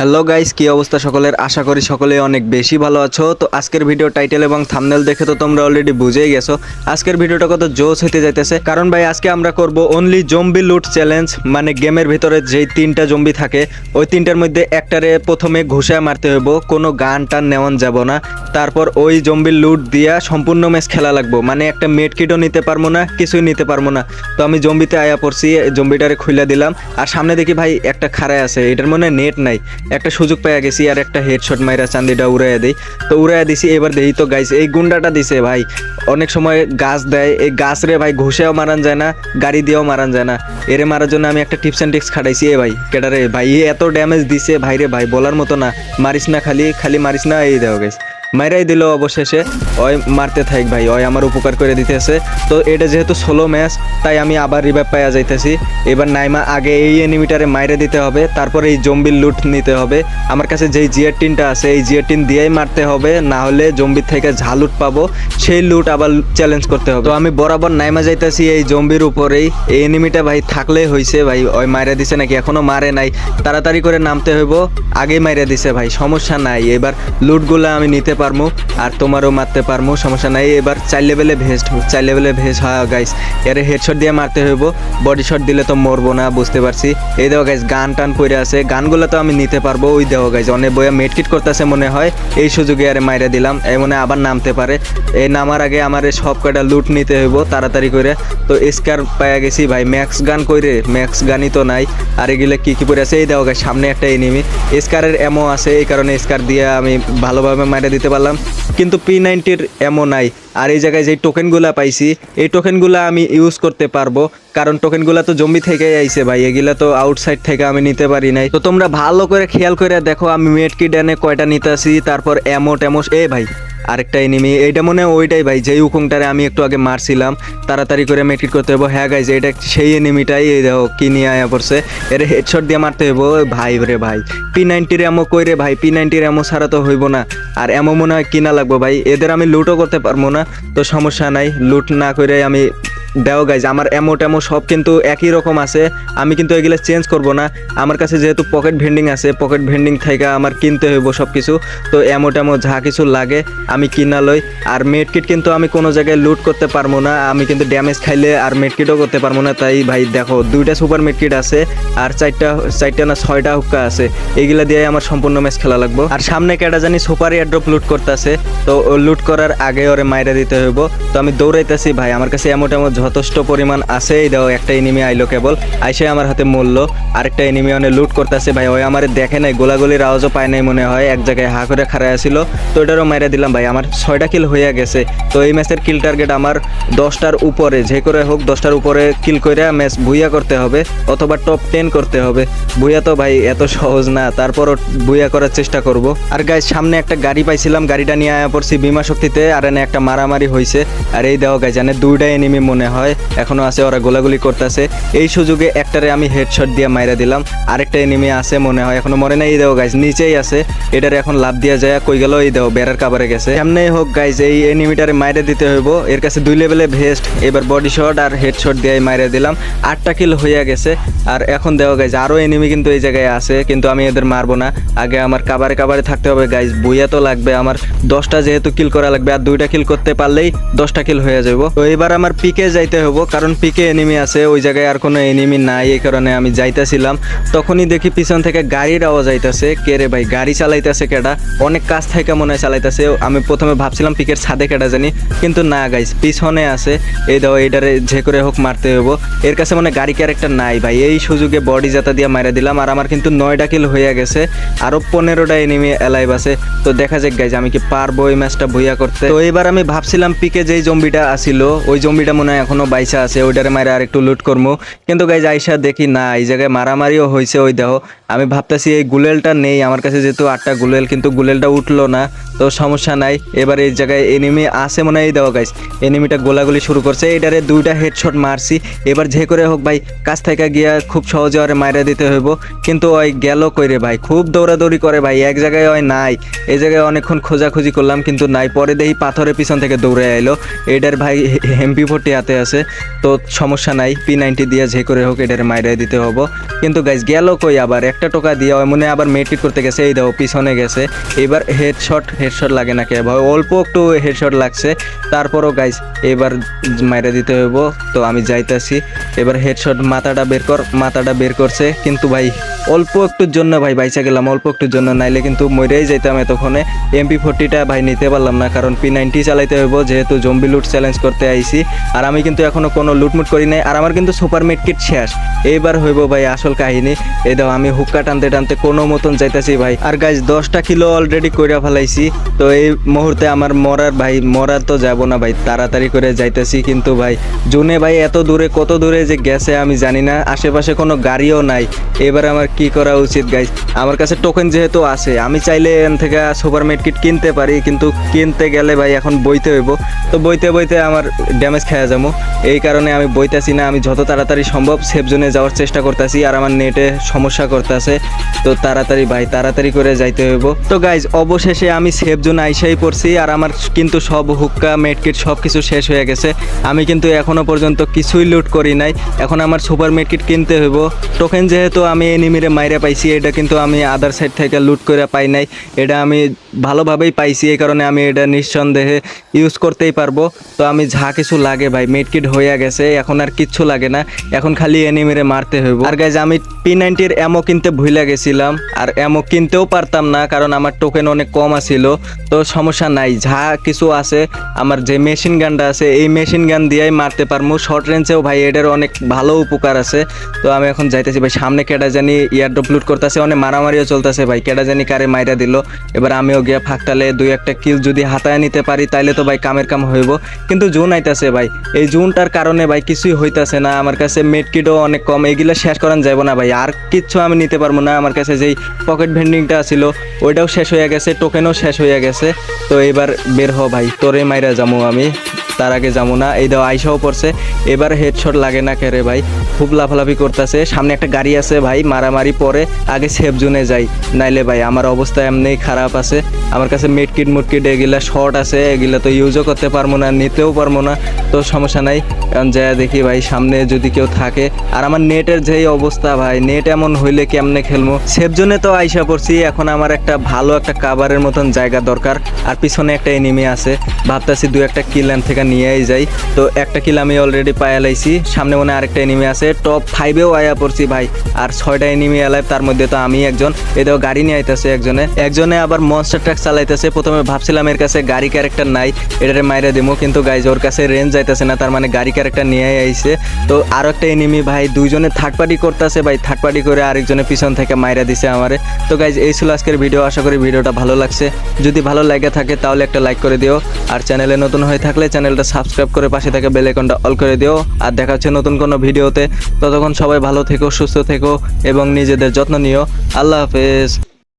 Hello guys কি অবস্থা সকলের? আশা করি সকলে অনেক বেশি ভালো আছো। তো আজকের ভিডিও টাইটেল এবং থামনেল দেখে তো তোমরা অলরেডি বুঝেই গেছো। আজকের ভিডিওটা কত জোস হতে যাইতেছে। কারণ ভাই, আজকে আমরা করব অনলি জম্বি লুট চ্যালেঞ্জ মানে গেমের ভিতরে যেই তিনটা জম্বি থাকে, ওই তিনটার মধ্যে একটারে প্রথমে ঘুষায় মারতে হইব, কোনো গান টান নেওয়ান যাব না। তারপর ওই জম্বির লুট দিয়া সম্পূর্ণ ম্যাচ খেলা লাগবো। মানে একটা মেড কিটও নিতে পারব না, কিছুই নিতে পারব না। তো আমি জম্বিতে আয়া পড়ছি জম্বিটারে খুলে দিলাম। আর সামনে দেখি ভাই, একটা খাড়ায় আছে। এটার মনে নেট নাই। একটা সুযোগ পেয়ে গেছি আর একটা হেডশট মাইরা চান্দিটা উড়াইয়া দিই। তো উড়াইয়া দিছি, এবার দেখি তো গাইস এই গুন্ডাটা দিছে ভাই। অনেক সময় গাছ দেয়, এই গাছ রে ভাই ঘুষেও মারান যায় না, গাড়ি দিয়েও মারান যায় না। এরে মারার জন্য আমি একটা টিপস অ্যান্ড টিক্স খাটাইছি, এ ভাই কেটারে ভাই, এ এত ড্যামেজ দিছে, ভাইরে ভাই, বলার মতো না। মারিস না খালি খালি মারিস না, এই দেও গাইস মাইরাই দিল অবশেষে। ওই মারতে থাক ভাই, ওই আমার উপকার করে দিতেছে। তো এটা যেহেতু ষোলো ম্যাচ তাই আমি আবার রিভাইভ পাইয়া যাইতেছি। এবার নাইমা আগে এই এনিমিটারে মাইরে দিতে হবে, তারপরে এই জম্বির লুট নিতে হবে। আমার কাছে যেই জিয়ার টিনটা আছে, এই জিয়ার টিন দিয়েই মারতে হবে, না হলে জম্বির থেকে ঝা লুট পাবো, সেই লুট আবার চ্যালেঞ্জ করতে হবে। তো আমি বরাবর নাইমা যাইতেছি এই জম্বির উপরেই। এই এনিমিটা ভাই থাকলে হয়েছে ভাই, ওই মাইরা দিছে নাকি এখনও মারে নাই। তাড়াতাড়ি করে নামতে হইব, আগেই মাইরা দিছে ভাই, সমস্যা নাই। এবার লুটগুলো আমি নিতে পারব আর তোমারও মারতে পারব সমস্যা নাই। এবার চার লেভেলে ভেস্ট চার লেভেলে ভেস্ট হয় গাইস এর হেডশট দিয়ে মারতে হইব বডি শট দিলে তো মরবো না, বুঝতে পারছি। এই দেখো গাইস গান টান পড়ে আছে। গানগুলো তো আমি নিতে পারব, ওই দেখো গাইস অনেক বইয়া মেডকিট করতেছে মনে হয়। এই সুযোগে আরে মাইরা দিলাম এই মনে আবার নামতে পারে। এই নামার আগে আমার সব কয়টা লুট নিতে হইব, তাড়াতাড়ি করে। তো স্কার পাইয়া গেছি, ভাই ম্যাক্স গান কইরে ম্যাক্স গানই তো নাই। আর এগুলো কি কি পড়ে আছে? এই দেখো গাইস সামনে একটা এনিমি স্কারের এমও আছে, এই কারণে স্কার দিয়ে আমি ভালোভাবে মাইরা দিতে পারলাম। কিন্তু পি নাইনটির এমও নাই। আর এই জায়গায় যে টোকেনগুলা পাইছি, এই টোকেনগুলা আমি ইউজ করতে পারব। কারণ টোকেনগুলা তো জম্বি থেকে আইছে ভাই, এগুলা তো আউটসাইড থেকে আমি নিতে পারি নাই। তো তোমরা ভালো করে খেয়াল করে দেখো, আমি মেট কি ড্যানে কয়টা নিতেছি, তারপর এমো টেমোস, এ ভাই, আরেকটা এনিমি এইটা মনে হয় ওইটাই ভাই, যেই উকুংটারে আমি একটু আগে মারছিলাম। তাড়াতাড়ি করে মেটকিট করতে হব হ্যাঁ গাইজ এটা সেই এনিমিটাই এই দেখো, কি নিয়ে আয়া পড়ছে। এর হেডশট দিয়ে মারতে হইব। ভাই রে ভাই পি নাইনটির এমো কই রে ভাই? পি নাইনটির এমো ছাড়া তো হইব না। আর এমন মনে হয় কিনা লাগবো ভাই। এদের আমি লুটও করতে পারব না। তো সমস্যা নাই। লুট না করে আমি দেও গাইজ আমার এমো টেমো সব কিন্তু একই রকম আছে। আমি কিন্তু এগুলো চেঞ্জ করব না। আমার কাছে যেহেতু পকেট ভেন্ডিং আছে পকেট ভেন্ডিং থেকে আমার কিনতে হইব সব কিছু তো এমো টেমো যা কিছু লাগে আমি কিনা লই। আর মেডকিট কিন্তু আমি কোনো জায়গায় লুট করতে পারব না। আমি কিন্তু ড্যামেজ খাইলে আর মেডকিটও করতে পারব না। তাই ভাই দেখো, দুইটা সুপার মেডকিট আছে আর চারটা চারটা না ছয়টা হুক্কা আছে। এইগুলা দিয়ে আমার সম্পূর্ণ ম্যাচ খেলা লাগবো। আর সামনে কেটা জানি সুপার এয়ারড্রপ লুট করতেছে। তো লুট করার আগে ওরে মাইরা দিতে হইব। তো আমি দৌড়াইতেছি ভাই। আমার কাছে এমন টেমো যথেষ্ট পরিমাণ আছে, এই দাও একটা এনিমি আইলো কেবল। আইসে আমার হাতে মরল। আরেকটা এনিমি অনেক লুট করতেছে ভাই, ওই আমার দেখে নাই, গোলাগুলির আওয়াজও পায় নাই মনে হয়, এক জায়গায় হা করে খাড়ায় ছিল তো ওটারও মাইরা দিলাম ভাই, আমার ছয়টা কিল হয়ে গেছে। তো এই ম্যাচের কিল টার্গেট আমার দশটার উপরে, যে করে হোক দশটার উপরে কিল করে ম্যাচ ভুইয়া করতে হবে, অথবা টপ টেন করতে হবে। ভুইয়া তো ভাই, এত সহজ না, তারপরও ভুইয়া করার চেষ্টা করব। আর গাই সামনে একটা গাড়ি পাইছিলাম, গাড়িটা নিয়ে আয়া পড়ছি, বিমা শক্তিতে, আর এনে একটা মারামারি হয়েছে আর এই দেওয়া গাই জানে দুইটা এনিমি মনে হয়, এখনও আছে, ওরা গোলাগুলি করতেছে। এই সুযোগে একটারে আমি হেডশট দিয়ে মাইরা দিলাম, আরেকটা এনিমি আছে মনে হয়, এখনও মরে নাই দেও গাইজ নিচেই আছে। এটারে এখন লাভ দিয়া যায়, কই গেল এই দেও বেড়ার কাবারে গেছে। সামনেই হোক গাইজ এই এনিমিটারে মাইরে দিতে হইব। এর কাছে দুই লেভেলে ভেস্ট এবার বডি শট আর হেডশট দিয়ে মাইরে দিলাম। আটটা কিল হইয়া গেছে। আর এখন দেওয়া গাইজ আরও এনিমি কিন্তু এই জায়গায় আছে, কিন্তু আমি এদের মারবো না। আগে আমার কাবারে কাবারে থাকতে হবে গাইজ বইয়া তো লাগবে। আমার দশটা যেহেতু কিল করা লাগবে, আর দুইটা কিল করতে পারলেই দশটা কিল হয়ে যাব তো এবার আমার পিকে যাইতে হব কারণ পিকে এনিমি আছে, ওই জায়গায় আর কোনো এনিমি নাই, এই কারণে আমি যাইতেছিলাম। তখনই দেখি পিছন থেকে গাড়ির আওয়াজ আইতাছে, কে রে ভাই, গাড়ি চালাইতেছে কেডা? অনেক কাজ থেকে মনে হয় চালাইতেছে, আমি প্রথমে ভাবছিলাম পিকের ছাদে কেডা জানি, কিন্তু না গাইস পিছনে আছে, এই দাও এইটারে যে করে হোক মারতে হব এর কাছে মানে গাড়ি ক্যারেক্টার নাই ভাই, এই সুযোগে বডি জাতা দিয়ে মারা দিলাম, আর আমার কিন্তু নয়টা কিল হয়ে গেছে, আরও পনেরোটা এনিমি অ্যালাইভ আছে। তো দেখা যাক গাইজ আমি কি পারব এই ম্যাচটা ভুইয়া করতে? তো এবার আমি ভাবছিলাম পিকে যেই জম্বিটা আসিল, ওই জম্বিটা মনে হয় এখনও বাইসা আছে, ওইটারে মারা আর একটু লুট করব কিন্তু গাইজ, আইসা দেখি না, এই জায়গায় মারামারিও হয়েছে ওই দেহ আমি ভাবতেছি এই গুলেলটা নেই, আমার কাছে যেহেতু আটটা গুলেল, কিন্তু গুলেলটা উঠল না, তো সমস্যা নাই। এবার এই জায়গায় এনিমি আছে মনে হয় দেওয়া গাইজ এনিমিটা গোলাগুলি শুরু করছে এটারে দুইটা হেডশট মারছি। এবার যে করে হোক ভাই, কাছ থেকে গিয়া খুব সহজে ওরে মাইরা দিতে হইব। কিন্তু ওই গেল কইরে ভাই, খুব দৌড়াদৌড়ি করে ভাই, এক জায়গায় ওই নাই। এই জায়গায় অনেকক্ষণ খোঁজাখুঁজি করলাম, কিন্তু নাই। পরে দেখি পাথরের পিছন থেকে দৌড়ে আইলো। এটার ভাই এমপি ফোর্টি হাতে আছে, তো সমস্যা নাই পি নাইনটি দিয়ে যে করে হোক, এটার মাইরা দিতে হব। কিন্তু গাইজ গেল কই আবার? একটা টোকা দিয়ে মনে আবার মেট্রিক করতে গেছে, এই দাও পিছনে গেছে। এবার হেডশট হেডশট লাগে নাকি? ভাই, অল্প একটু হেডশট লাগছে। তারপরও গাইস এবার মাইরা দিতে হইব। তো আমি যাইতাছি। এবার হেডশট মাথাটা বের কর, মাথাটা বের করছে। কিন্তু ভাই, অল্প একটুর জন্য ভাই বাইচা গেলাম, অল্প একটুর জন্য। নাইলে কিন্তু মরেই যাইতাম এতক্ষণে। এমপি ফোরটিটা ভাই নিতে পারলাম না, কারণ পি নাইনটি চালাইতে হইব, যেহেতু জম্বি লুট চ্যালেঞ্জ করতে আইছি। আর আমি কিন্তু এখনও কোনো লুটমুট করি নাই। আর আমার কিন্তু সুপার মিড কিট শেষ। এইবার হইব ভাই আসল কাহিনী। এই দাও আমি হুক্কা টানতে টানতে কোনো মতন যাইতাছি ভাই। আর গাইজ দশটা কিলো অলরেডি কইরা ফেলাইছি। তো এই মুহূর্তে আমার মরার ভাই, মরার তো যাব না ভাই, তাড়াতাড়ি করে যাইতেছি কিন্তু ভাই। জুনে ভাই এত দূরে, কত দূরে যে গেছে আমি জানি না, আশেপাশে কোনো গাড়িও নাই। এবার আমার কি করা উচিত গাইজ আমার কাছে টোকেন যেহেতু আছে, আমি চাইলে এখান থেকে সুপার কিট কিনতে পারি, কিন্তু কিনতে গেলে ভাই এখন বইতে হইব। তো বইতে বইতে আমার ড্যামেজ খেয়ে যাব। এই কারণে আমি বইতেছি না, আমি যত তাড়াতাড়ি সম্ভব সেফ জোনে যাওয়ার চেষ্টা করতেছি, আর আমার নেটে সমস্যা করতেছে তো তাড়াতাড়ি ভাই, তাড়াতাড়ি করে যাইতে হইব। তো গাইজ অবশেষে আমি সেফ জোন আইসাই পড়ছি, আর আমার কিন্তু সব হুক্কা মেডকিট সব কিছু শেষ হয়ে গেছে। আমি কিন্তু এখনও পর্যন্ত কিছুই লুট করি নাই। এখন আমার সুপার মেডকিট কিনতে হইব। টোকেন যেহেতু আমি এনিমিরে মাইরে পাইছি, এটা কিন্তু আমি আদার সাইড থেকে লুট করে পাই নাই। এটা আমি ভালোভাবেই পাইছি, এই কারণে আমি এটা নিঃসন্দেহে ইউজ করতেই পারব। তো আমি যা কিছু লাগে ভাই মেডকিট হয়ে গেছে, এখন আর কিচ্ছু লাগে না। এখন খালি এনিমিরে মারতে হইব। আর গাইজ আমি পি নাইনটির অ্যামো কিনতে ভুলে গেছিলাম, আর অ্যামো কিনতেও পারতাম না, কারণ আমার টোকেন অনেক কম আছিল। তো সমস্যা নাই, যা কিছু আছে, আমার যে মেশিন গানটা আছে, এই মেশিন গান দিয়েই মারতে পারব শর্ট রেঞ্জেও ভাই, এটার অনেক ভালো উপকার আছে। তো আমি এখন যাইতেছি ভাই, সামনে কেডা জানি ইয়ার লুট করতেছে, অনেক মারামারিও চলতেছে ভাই, কেডা জানি কারে মাইরা দিল। এবার আমিও গিয়া ফাঁকটালে দুই একটা কিল যদি হাতায় নিতে পারি, তাইলে তো ভাই কামের কাম হইব। কিন্তু জুন আইতাছে ভাই, এই জুনটার কারণে ভাই কিছুই হইতাছে না, আমার কাছে মেডকিটও অনেক কম, এগুলো শেষ করান যাব না ভাই, আর কিচ্ছু আমি নিতে পারব না। আমার কাছে যেই পকেট ভেন্ডিংটা ছিল, ওইটাও শেষ হয়ে গেছে টোকেনও শেষ হয়ে গেছে। তো এবার বের হ ভাই, তোরে মাইরা যাব আমি। তার আগে যাব না। এই দাও, আইসাও পড়ছে। এবার হেডশট লাগে না কেরে ভাই? খুব লাফালাফি করতেছে। সামনে একটা গাড়ি আছে ভাই, মারামারি পরে আগে সেফ জোনে যাই। নাইলে ভাই, আমার অবস্থা এমনি খারাপ আছে। আমার কাছে মেডকিট মুটকিট, এগুলা শর্ট আছে, এগুলা তো ইউজও করতে পারব না, নিতেও পারব না। তো সমস্যা নাই। কারণ যা দেখি ভাই, সামনে যদি কেউ থাকে। আর আমার নেটের যেই অবস্থা ভাই, নেট এমন হইলে কেমনে খেলব? সেফ জোনে তো আইসা পড়ছি। এখন আমার একটা ভালো একটা কাভারের মতন জায়গা দরকার। আর পিছনে একটা এনিমি আছে। ভাবতাছি দু একটা কিলেন থেকে নিয়েই যাই। তো একটা কিল আমি অলরেডি পায়ালাইছি সামনে মনে আরেকটা এনিমি আছে। টপ ফাইভেও আয়া পড়ছি ভাই। আর ছয়টা এনিমি এলাইভ তার মধ্যে তো আমি একজন। এদেও গাড়ি নিয়ে আইতেছে একজনে। একজনে আবার মনস্টার ট্রাক চালাইতেছে। প্রথমে ভাবছিলাম এর কাছে গাড়ি ক্যারেক্টার নাই। এটারে মাইরে দিমু। কিন্তু গাইজ ওর কাছে রেঞ্জ যাইতেছে না। তার মানে গাড়ি ক্যারেক্টার নিয়ে আইছে। তো আরও একটা এনিমি ভাই, দুইজনে থার্ড পার্টি করতেছে ভাই। থার্ড পার্টি করে আরেকজনে পিছন থেকে মাইরা দিছে আমারে। তো গাইজ এই ছিল আজকের ভিডিও আশা করি ভিডিওটা ভালো লাগছে। যদি ভালো লাগে থাকে, তাহলে একটা লাইক করে দিও। আর চ্যানেলে নতুন হয়ে থাকলে চ্যানেলটা সাবস্ক্রাইব করে পাশে থাকা বেল আইকনটা অল করে দিও। আর দেখা হচ্ছে নতুন কোনো ভিডিওতে। ততক্ষণ সবাই ভালো থেকো, সুস্থ থেকো এবং নিজেদের যত্ন নিও। আল্লাহ হাফেজ।